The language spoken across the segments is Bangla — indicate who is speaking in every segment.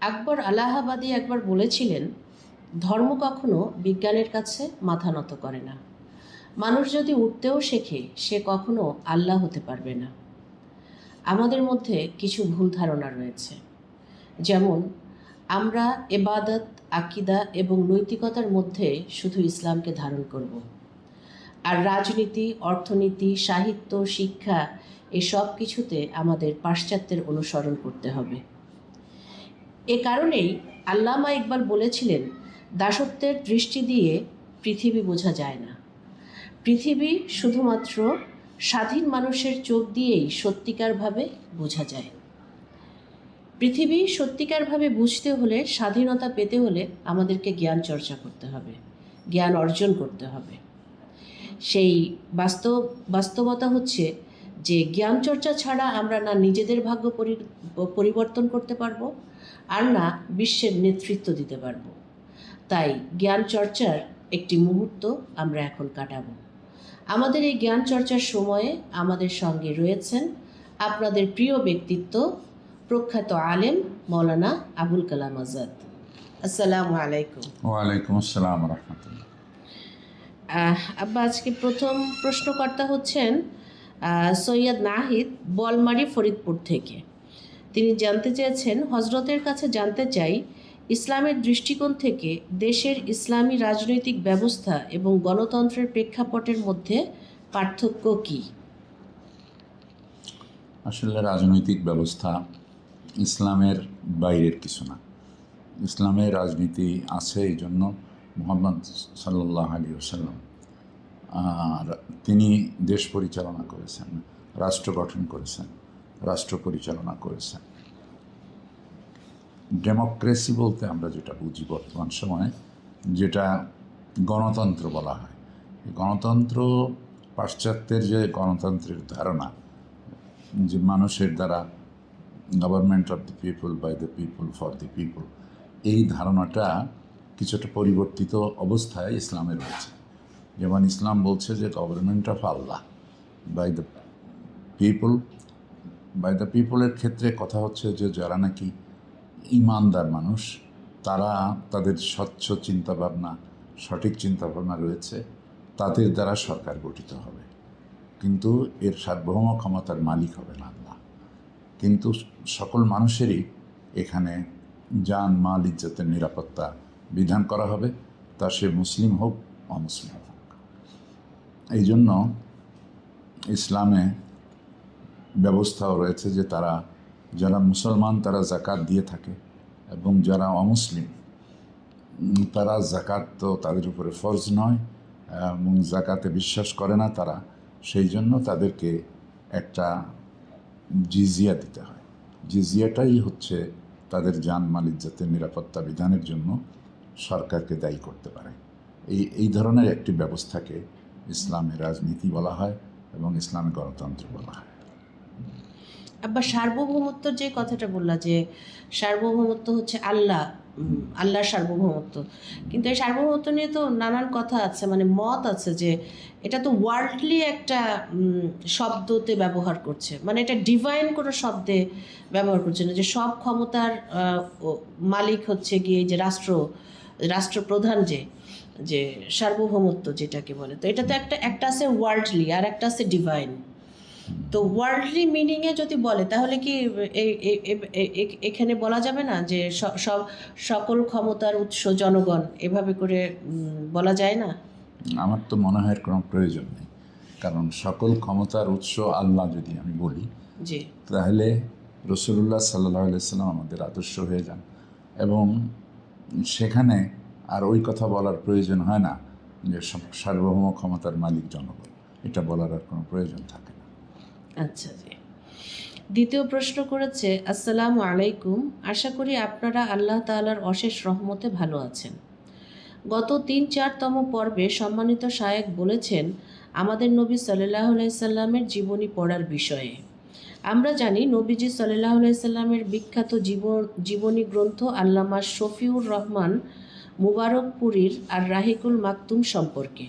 Speaker 1: আকবর আলাহাবাদী একবার বলেছিলেন, ধর্ম কখনো বিজ্ঞানের কাছে মাথা নত করে না। মানুষ যদি উঠতেও শেখে, সে কখনো আল্লাহ হতে পারবে না। আমাদের মধ্যে কিছু ভুল ধারণা রয়েছে। যেমন, আমরা এবাদত, আকিদা এবং নৈতিকতার মধ্যে শুধু ইসলামকে ধারণ করব। আর রাজনীতি, অর্থনীতি, সাহিত্য, শিক্ষা, এসব কিছুতে আমাদের পাশ্চাত্যের অনুসরণ করতে হবে। এ কারণেই আল্লামা ইকবাল বলেছিলেন, দাসত্বের দৃষ্টি দিয়ে পৃথিবী বোঝা যায় না। পৃথিবী শুধুমাত্র স্বাধীন মানুষের চোখ দিয়েই সত্যিকারভাবে বোঝা যায়। পৃথিবী সত্যিকারভাবে বুঝতে হলে, স্বাধীনতা পেতে হলে আমাদেরকে জ্ঞান চর্চা করতে হবে, জ্ঞান অর্জন করতে হবে। সেই বাস্তব, বাস্তবতা হচ্ছে যে জ্ঞান চর্চা ছাড়া আমরা না নিজেদের ভাগ্য পরি- পরিবর্তন করতে পারব আর না বিশ্বের নেতৃত্ব দিতে পারব। তাই জ্ঞান চর্চার একটি মুহূর্ত আমরা এখন কাটাবো। আমাদের এই জ্ঞান চর্চার সময়ে আমাদের সঙ্গে রয়েছেন আপনাদের প্রিয় ব্যক্তিত্ব প্রখ্যাত আলেম মৌলানা আবুল কালাম আজাদ। আসসালামু আলাইকুম।
Speaker 2: ওয়ালাইকুম আসসালাম রহমতুল্লাহ।
Speaker 1: আব্বা আজকে প্রথম প্রশ্নকর্তা হচ্ছেন আহ, সৈয়দ নাহিদ বলমারি ফরিদপুর থেকে। তিনি জানতে চেয়েছেন হজরতের কাছে জানতে চাই, ইসলামের দৃষ্টিকোণ থেকে দেশের ইসলামী রাজনৈতিক ব্যবস্থা এবং গণতন্ত্রের প্রেক্ষাপটের মধ্যে পার্থক্য কী?
Speaker 2: আসলে রাজনৈতিক ব্যবস্থা ইসলামের বাইরের কিছু না। ইসলামের রাজনীতি আছে এই জন্য মোহাম্মদ সাল্লাহ আলী ওসাল্লাম তিনি দেশ পরিচালনা করেছেন, রাষ্ট্র গঠন করেছেন। রাষ্ট্র পরিচালনা করেছেন। ডেমোক্রেসি বলতে আমরা যেটা বুঝি বর্তমান সময়ে, যেটা গণতন্ত্র বলা হয়। গণতন্ত্র পাশ্চাত্যের যে গণতন্ত্রের ধারণা, যে মানুষের দ্বারা government of the people by the people for the people এই ধারণাটা কিছুটা পরিবর্তিত অবস্থায় ইসলামে রয়েছে। যেমন ইসলাম বলছে যে government of Allah by the people by the পিপলের ক্ষেত্রে কথা হচ্ছে যে যারা নাকি ইমানদার মানুষ, তারা তাদের স্বচ্ছ চিন্তাভাবনা, সঠিক চিন্তাভাবনা রয়েছে, তাদের দ্বারা সরকার গঠিত হবে। কিন্তু এর সার্বভৌম ক্ষমতার মালিক হবে না আল্লাহ। কিন্তু সকল মানুষেরই এখানে যান, মাল, ইজ্জতের নিরাপত্তা বিধান করা হবে, তা সে মুসলিম হোক, অমুসলিম হোক। এই জন্য ইসলামে ব্যবস্থাও রয়েছে যে তারা, যারা মুসলমান তারা জাকাত দিয়ে থাকে এবং যারা অমুসলিম, তারা জাকাত তো তাদের উপরে ফরজ নয় এবং জাকাতে বিশ্বাস করে না তারা, সেই জন্য তাদেরকে একটা জিজিয়া দিতে হয়। জিজিয়াটাই হচ্ছে তাদের জান মাল ইজ্জতের নিরাপত্তা বিধানের জন্য সরকারকে দায়ী করতে পারে। এই এই ধরনের একটি ব্যবস্থাকে ইসলামের রাজনীতি বলা হয় এবং ইসলামী গণতন্ত্র বলা হয়।
Speaker 1: আব্বা, সার্বভৌমত্ব যে কথাটা বললা যে সার্বভৌমত্ব হচ্ছে আল্লাহ আল্লাহর সার্বভৌমত্ব। কিন্তু এই সার্বভৌমত্ব নিয়ে তো নানান কথা আছে মানে মত আছে যে এটা তো ওয়ার্ল্ডলি একটা শব্দতে ব্যবহার করছে। মানে এটা ডিভাইন কোনো শব্দে ব্যবহার করছে না যে সব ক্ষমতার মালিক হচ্ছে গিয়ে যে রাষ্ট্র, রাষ্ট্রপ্রধান যে যে সার্বভৌমত্ব যেটাকে বলে। তো এটা তো একটা একটা আছে ওয়ার্ল্ডলি আর একটা আছে ডিভাইন তো ওয়ার্ল্ডলি মিনিংয়ে যদি বলে তাহলে কি এখানে বলা যাবে না যে সব সকল ক্ষমতার উৎস জনগণ? এভাবে করে বলা যায় না?
Speaker 2: আমার তো মনে হয় কোনো প্রয়োজন নেই। কারণ সকল ক্ষমতার উৎস আল্লাহ যদি আমি বলি
Speaker 1: জি।
Speaker 2: তাহলে রসুল্লাহ সাল্লাহ সাল্লাম আমাদের আদর্শ হয়ে যান। এবং সেখানে আর ওই কথা বলার প্রয়োজন হয় না যে সার্বভৌম ক্ষমতার মালিক জনগণ। এটা বলার আর কোনো প্রয়োজন থাকে না।
Speaker 1: আচ্ছা জি। দ্বিতীয় প্রশ্ন করেছে, আসসালামু আলাইকুম। আশা করি আপনারা আল্লাহ তাআলার অশেষ রহমতে ভালো আছেন। গত তিন চারতম পর্বে সম্মানিত শায়েক বলেছেন, আমাদের নবী সাল্লাহ সাল্লামের জীবনী পড়ার বিষয়ে। আমরা জানি নবীজি সাল্লাহ সাল্লামের বিখ্যাত জীবন, জীবনী গ্রন্থ আল্লামা শফিউর রহমান মুবারকপুরীর আর রাহিকুল মাকতুম সম্পর্কে।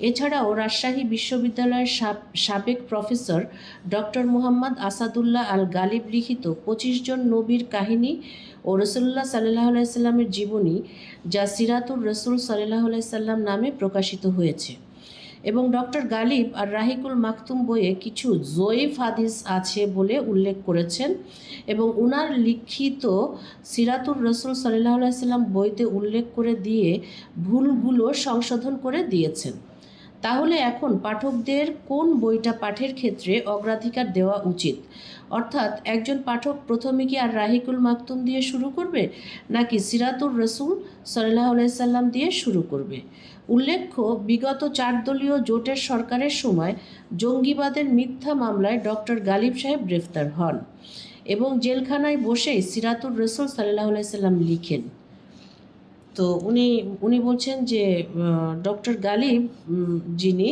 Speaker 1: এছাড়াও রাজশাহী বিশ্ববিদ্যালয়ের সাব- সাবেক প্রফেসর ডক্টর মোহাম্মদ আসাদুল্লাহ আল গালিব লিখিত পঁচিশ জন নবীর কাহিনী ও রসুল্লাহ সাল্লাহ আলাইসাল্লামের জীবনী যা সিরাতুর রসুল সাল্লাহ আলাইসাল্লাম নামে প্রকাশিত হয়েছে। এবং ডক্টর গালিব আর রাহিকুল মাকতুম বইয়ে কিছু জয়ীফ হাদিস আছে বলে উল্লেখ করেছেন এবং উনার লিখিত সিরাতুর রসুল সাল্লাহ আলাইসাল্লাম বইতে উল্লেখ করে দিয়ে ভুলগুলো সংশোধন করে দিয়েছেন। তাহলে এখন পাঠকদের কোন বইটা পাঠের ক্ষেত্রে অগ্রাধিকার দেওয়া উচিত? অর্থাৎ একজন পাঠক প্রথমে কি আর রাহিকুল মাকতুম দিয়ে শুরু করবে, নাকি সিরাতুর রসুল সাল্লাহ আলাইসাল্লাম দিয়ে শুরু করবে? উল্লেখ্য, বিগত চার দলীয় জোটের সরকারের সময় জঙ্গিবাদের মিথ্যা মামলায় ডক্টর গালিব সাহেব গ্রেফতার হন এবং জেলখানায় বসেই সিরাতুর রসুল সাল্লাহ আলাইসাল্লাম লিখেন। তো উনি উনি বলছেন যে ডক্টর গালিব যিনি,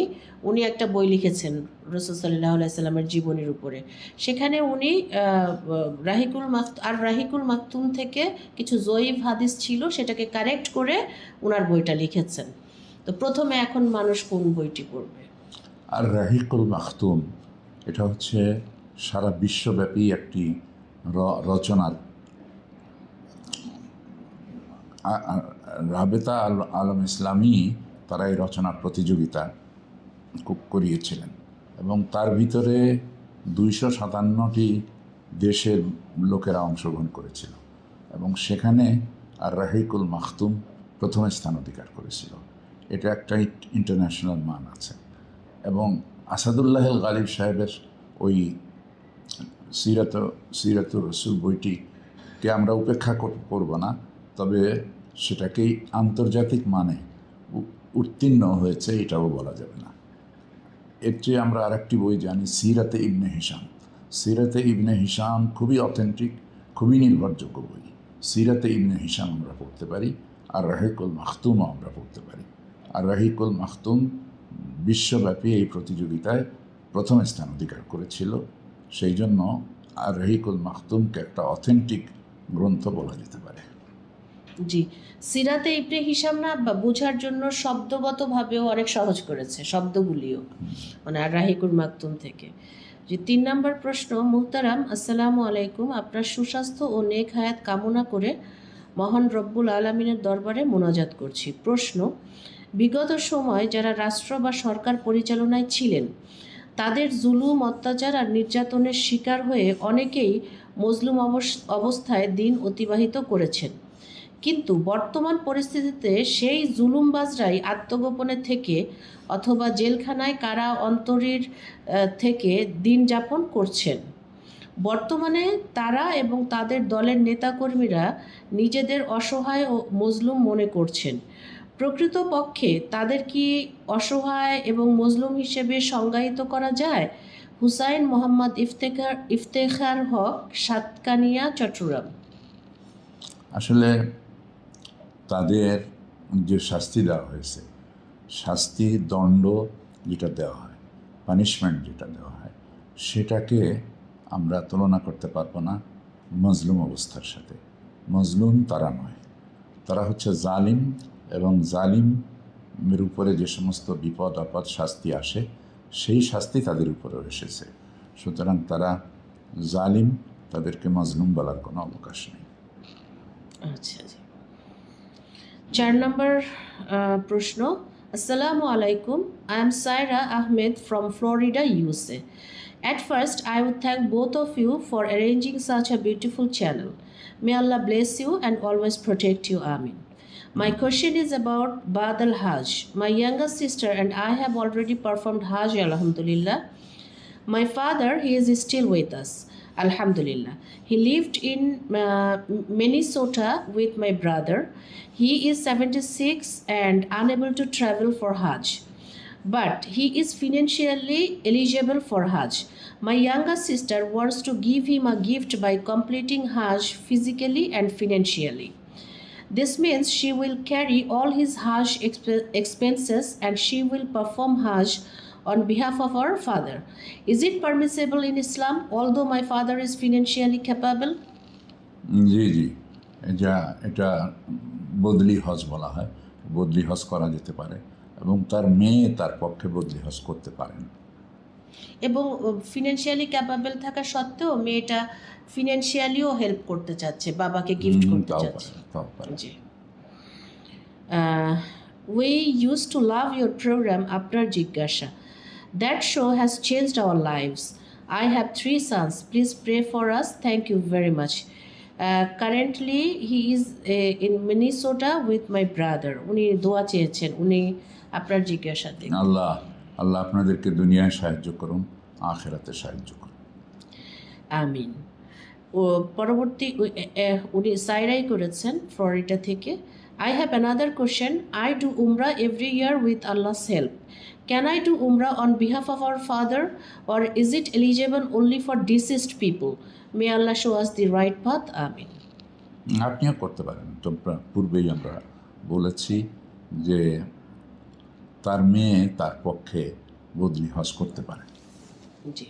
Speaker 1: উনি একটা বই লিখেছেন রসুল সাল্লাহ আলাইসাল্লামের জীবনীর উপরে। সেখানে উনি রাহিকুল মাক আর রাহিকুল মাকতুম থেকে কিছু জয়ীফ হাদিস ছিল, সেটাকে কারেক্ট করে ওনার বইটা লিখেছেন। তো প্রথমে এখন মানুষ কোন বইটি পড়বে?
Speaker 2: আর রাহিকুল মাখতুম, এটা হচ্ছে সারা বিশ্বব্যাপী একটি রচনার। রাবেতা আল আলম ইসলামী তারা এই রচনা প্রতিযোগিতা করিয়েছিলেন এবং তার ভিতরে দুইশো সাতান্নটি দেশের লোকেরা অংশগ্রহণ করেছিল এবং সেখানে আর রাহিকুল মাখতুম প্রথম স্থান অধিকার করেছিল। এটা একটা ইন্টারন্যাশনাল মান আছে। এবং আসাদুল্লাহ গালিব সাহেবের ওই সিরাত সিরাতুর রসুল বইটিকে আমরা উপেক্ষা করব না, তবে সেটাকেই আন্তর্জাতিক মানে উত্তীর্ণ হয়েছে, এটাও বলা যাবে না। এর চেয়ে আমরা আরেকটি বই জানি, সিরাতে ইবনে হিসাম সিরাতে ইবনে হিসাম খুবই অথেন্টিক খুবই নির্ভরযোগ্য বই। সিরাতে ইবনে হিসাম আমরা পড়তে পারি, আর রাহিকুল মাহতুমও আমরা পড়তে পারি। আর রাহিকুল মাহতুম বিশ্বব্যাপী এই প্রতিযোগিতায় প্রথম স্থান অধিকার করেছিল। সেই জন্য আর রাহিকুল মাহতুমকে একটা অথেন্টিক গ্রন্থ বলা যেতে পারে।
Speaker 1: জি। সিরাতে ইবনে হিসাম না বোঝার জন্য শব্দগতভাবেও অনেক সহজ করেছে, শব্দগুলিও। মানে আর রাহিকুল মাকতুম থেকে। যে তিন নম্বর প্রশ্ন, মুহতারাম, আসসালামু আলাইকুম। আপনার সুস্বাস্থ্য ও নেক হায়াত কামনা করে মহান রব্বুল আলমিনের দরবারে মোনাজাত করছি। প্রশ্ন, বিগত সময় যারা রাষ্ট্র বা সরকার পরিচালনায় ছিলেন, তাদের জুলুম, অত্যাচার আর নির্যাতনের শিকার হয়ে অনেকেই মজলুম অবস- অবস্থায় দিন অতিবাহিত করেছেন। কিন্তু বর্তমান পরিস্থিতিতে সেই জুলুমবাজরাই আত্মগোপনে থেকে অথবা জেলখানায় কারা অন্তরীর থেকে দিন যাপন করছেন। বর্তমানে তারা এবং তাদের দলের নেতাকর্মীরা নিজেদের অসহায় ও মজলুম মনে করছেন। প্রকৃতপক্ষে তাদের কি অসহায় এবং মজলুম হিসেবে সংজ্ঞায়িত করা যায়? হুসাইন মোহাম্মদ ইফতেখার ইফতেখার হক সাতকানিয়া, চট্টগ্রাম।
Speaker 2: আসলে তাদের যে শাস্তি দেওয়া হয়েছে, শাস্তি, দণ্ড যেটা দেওয়া হয় পানিশমেন্ট যেটা দেওয়া হয়, সেটাকে আমরা তুলনা করতে পারব না মজলুম অবস্থার সাথে। মজলুম তারা নয়। তারা হচ্ছে জালিম এবং জালিমের উপরে যে সমস্ত বিপদ, আপদ, শাস্তি আসে, সেই শাস্তি তাদের উপরেও এসেছে। সুতরাং তারা জালিম, তাদেরকে মজলুম বলার কোনো অবকাশ নেই।
Speaker 1: আচ্ছা জি চার নম্বর আহ, প্রশ্ন আসসালামু আলাইকুম I am Saira Ahmed from Florida USA At first, I would thank both of you for arranging such a beautiful channel. May Allah bless you and always protect you. Amin. My question is about Bad al Hajj. My younger sister and I have already performed Hajj, Alhamdulillah. My father, he is still with us. Alhamdulillah. He lived in uh, Minnesota with my brother. He is 76 and unable to travel for Hajj. But he is financially eligible for Hajj. My younger sister wants to give him a gift by completing Hajj physically and financially. This means she will carry all his Hajj exp- expenses and she will perform Hajj on behalf of our father. Is it permissible in Islam, although my father is financially capable?
Speaker 2: জি জি। যা এটা বদলি হজ বলা হয়। বদলি হজ করা যেতে পারে এবং তার মেয়ে তার পক্ষে বদলি হজ করতে পারেন।
Speaker 1: এবং ফিনান্সিয়ালি ক্যাপাবল থাকা সত্ত্বেও মেয়েটা ফিনান্সিয়ালিও হেল্প করতে চাচ্ছে বাবাকে গিফট করতে চাচ্ছে। জি। We use to love your program আপনার জিজ্ঞাসা। That show has changed our lives I have three sons please pray for us thank you very much currently he is in Minnesota with my brother উনি দোয়া চেয়েছেন। উনি আপনার জিজ্ঞাসা দেখুন
Speaker 2: আল্লাহ আল্লাহ আপনাদেরকে দুনিয়ায় সাহায্য করুন আখেরাতে সাহায্য করুন।
Speaker 1: আমিন। ও পরবর্তী উনি সাইরাই করেছেন ফ্লোরিডা থেকে। I have another question I do উমরা এভরি ইয়ার উইথ আল্লাহস হেল্প ক্যান আই টু উমরা on behalf of our father or is it eligible only for deceased people may Allah show us the right path আমিন
Speaker 2: আপনিও করতে পারেন। তো প্রা- পূর্বেই আমরা বলেছি যে তার মেয়ে তার পক্ষে বদলি হজ করতে পারে।
Speaker 1: জি।